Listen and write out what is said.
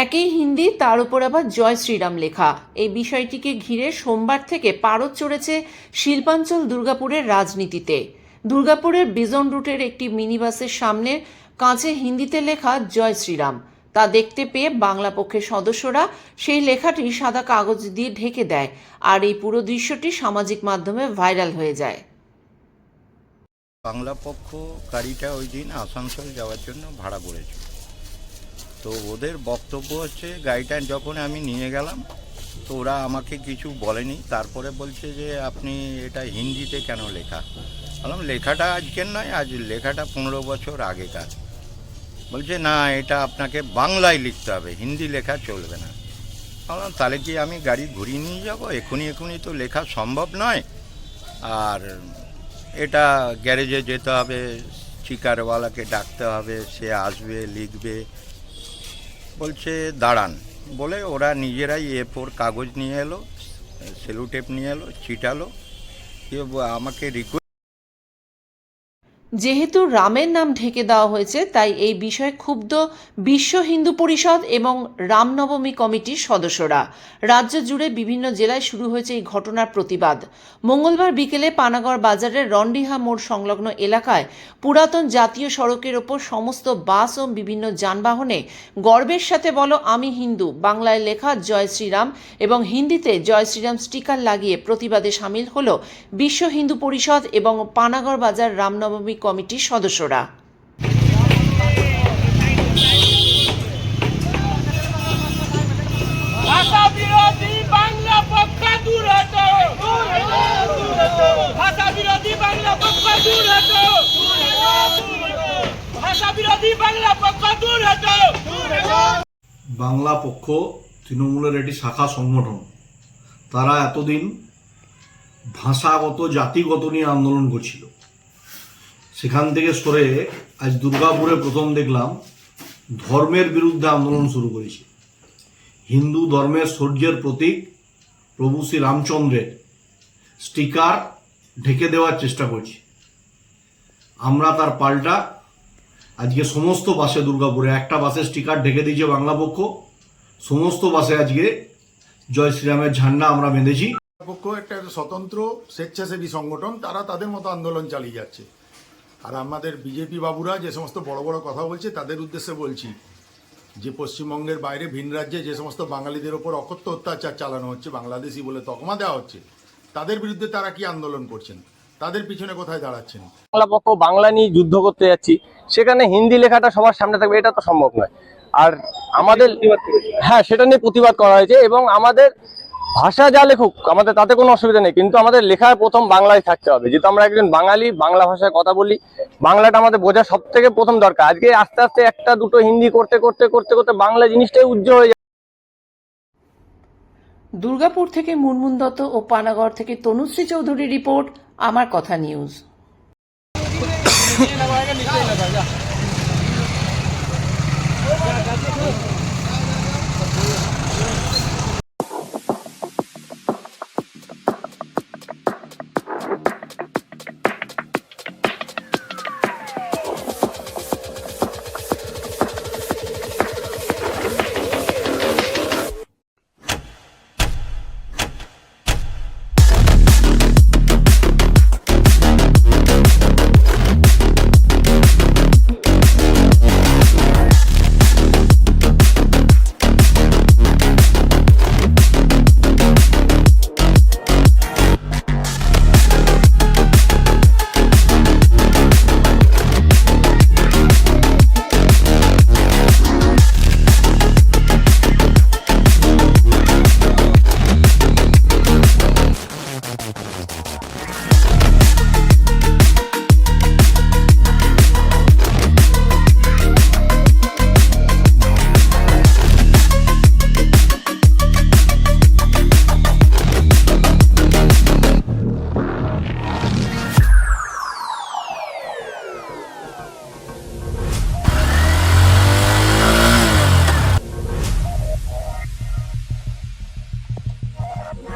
একই হিন্দি, তার উপর আবার জয় শ্রীরাম লেখা। এই বিষয়টিকে ঘিরে সোমবার থেকে পারদ চড়েছে শিল্পাঞ্চল দুর্গাপুরের রাজনীতিতে। দুর্গাপুরের বিজন রুটের একটি মিনিবাসের সামনে কাঁচে হিন্দিতে লেখা জয় শ্রীরাম। তা দেখতে পেয়ে বাংলা পক্ষের সদস্যরা সেই লেখাটি সাদা কাগজ দিয়ে ঢেকে দেয় আর এই পুরো দৃশ্যটি সামাজিক মাধ্যমে ভাইরাল হয়ে যায়। বাংলা পক্ষ গাড়িটা ওই দিন আসানসোল যাওয়ার জন্য ভাড়া করেছে তো ওদের বক্তব্য হচ্ছে গাড়িটা যখন আমি নিয়ে গেলাম, তো ওরা আমাকে কিছু বলেনি। তারপরে বলছে যে, আপনি এটা হিন্দিতে কেন লেখা? বললাম, লেখাটা আজকের নয়, আজ লেখাটা পনেরো বছর আগেকার। বলছে, না, এটা আপনাকে বাংলায় লিখতে হবে, হিন্দি লেখা চলবে না। বললাম, তাহলে কি আমি গাড়ি ঘুরিয়ে নিয়ে যাব? এখনই এখনই তো লেখা সম্ভব নয়। আর এটা গ্যারেজে যেতে হবে চিকারওয়ালাকে ডাকতে হবে, সে আসবে, লিখবে। বলছে, দাঁড়ান। বলে ওরা নিজেরাই এ ফোর কাগজ নিয়ে এলো, সেলুটেপ নিয়ে এলো কেউ আমাকে রিকোয়েস্ট যেহেতু রামের নাম ঢেকে দেওয়া হয়েছে, তাই এই বিষয়ে ক্ষুব্ধ বিশ্ব হিন্দু পরিষদ এবং রামনবমী কমিটির সদস্যরা। রাজ্য জুড়ে বিভিন্ন জেলায় শুরু হয়েছে এই ঘটনার প্রতিবাদ। মঙ্গলবার বিকেলে পানাগড় বাজারের রন্ডিহা মোড় সংলগ্ন এলাকায় পুরাতন জাতীয় সড়কের ওপর সমস্ত বাস ও বিভিন্ন যানবাহনে গর্বের সাথে বলো, আমি হিন্দু। বাংলায় লেখা, জয় শ্রীরাম এবং হিন্দিতে, জয় শ্রীরাম স্টিকার লাগিয়ে প্রতিবাদে সামিল হল বিশ্ব হিন্দু পরিষদ এবং পানাগড় বাজার রামনবমী কমিটির সদস্যরা। ভাষা বিরোধী বাংলা পক্ষ দূর হতো ভাষা বিরোধী বাংলা পক্ষ দূর হতো ভাষা বিরোধী বাংলা পক্ষ দূর হতো বাংলা পক্ষ তৃণমূলের একটি শাখা সংগঠন। তারা এতদিন ভাষাগত জাতিগত নিয়ে আন্দোলন করছিল। সেখান থেকে সরে আজ দুর্গাপুরে প্রথম দেখলাম ধর্মের বিরুদ্ধে আন্দোলন শুরু করেছে। হিন্দু ধর্মের শৌর্যের প্রতীক প্রভু শ্রী রামচন্দ্রের স্টিকার ঢেকে দেওয়ার চেষ্টা করছে। আমরা তার পাল্টা আজকে সমস্ত বাসে দুর্গাপুরে, একটা বাসে স্টিকার ঢেকে দিয়েছে বাংলা পক্ষ, সমস্ত বাসে আজকে জয় শ্রীরামের ঝান্ডা আমরা বেঁধেছি। পক্ষ একটা স্বতন্ত্র স্বেচ্ছাসেবী সংগঠন, তারা তাদের মতো আন্দোলন চালিয়ে যাচ্ছে। আর আমাদের বিজেপি বাবুরা যে সমস্ত বড় বড় কথা বলছে তাদের উদ্দেশ্যে বলছি যে পশ্চিমবঙ্গের বাইরে ভিন রাজ্যে যে সমস্ত বাঙালিদের ওপর অকথ্য অত্যাচার চালানো হচ্ছে বাংলাদেশি বলে তকমা দেওয়া হচ্ছে তাদের বিরুদ্ধে তারা কি আন্দোলন করছেন? তাদের পিছনে কোথায় দাঁড়াচ্ছেন? বাংলা পক্ষ বাংলা নিয়ে যুদ্ধ করতে যাচ্ছি সেখানে হিন্দি লেখাটা সবার সামনে থাকবে এটা তো সম্ভব নয়। আর আমাদের হ্যাঁ সেটা নিয়ে প্রতিবাদ করা হয়েছে এবং আমাদের ভাষা যা লেখুক, আমাদের তাতে কোনো অসুবিধা নেই, কিন্তু আমাদের লেখায় প্রথম বাংলায় থাকতে হবে। যেহেতু আমরা একজন বাঙালি, বাংলা ভাষায় কথা বলি, বাংলাটা আমাদের বোঝা সব থেকে প্রথম দরকার। আজকে আস্তে আস্তে একটা দুটো হিন্দি করতে করতে করতে করতে বাংলা জিনিসটাই উজ্জ্বল হয়ে যাচ্ছে দুর্গাপুর থেকে মুনমুন দত্ত ও পানাগড় থেকে তনুশ্রী চৌধুরী রিপোর্ট, আমার কথা news.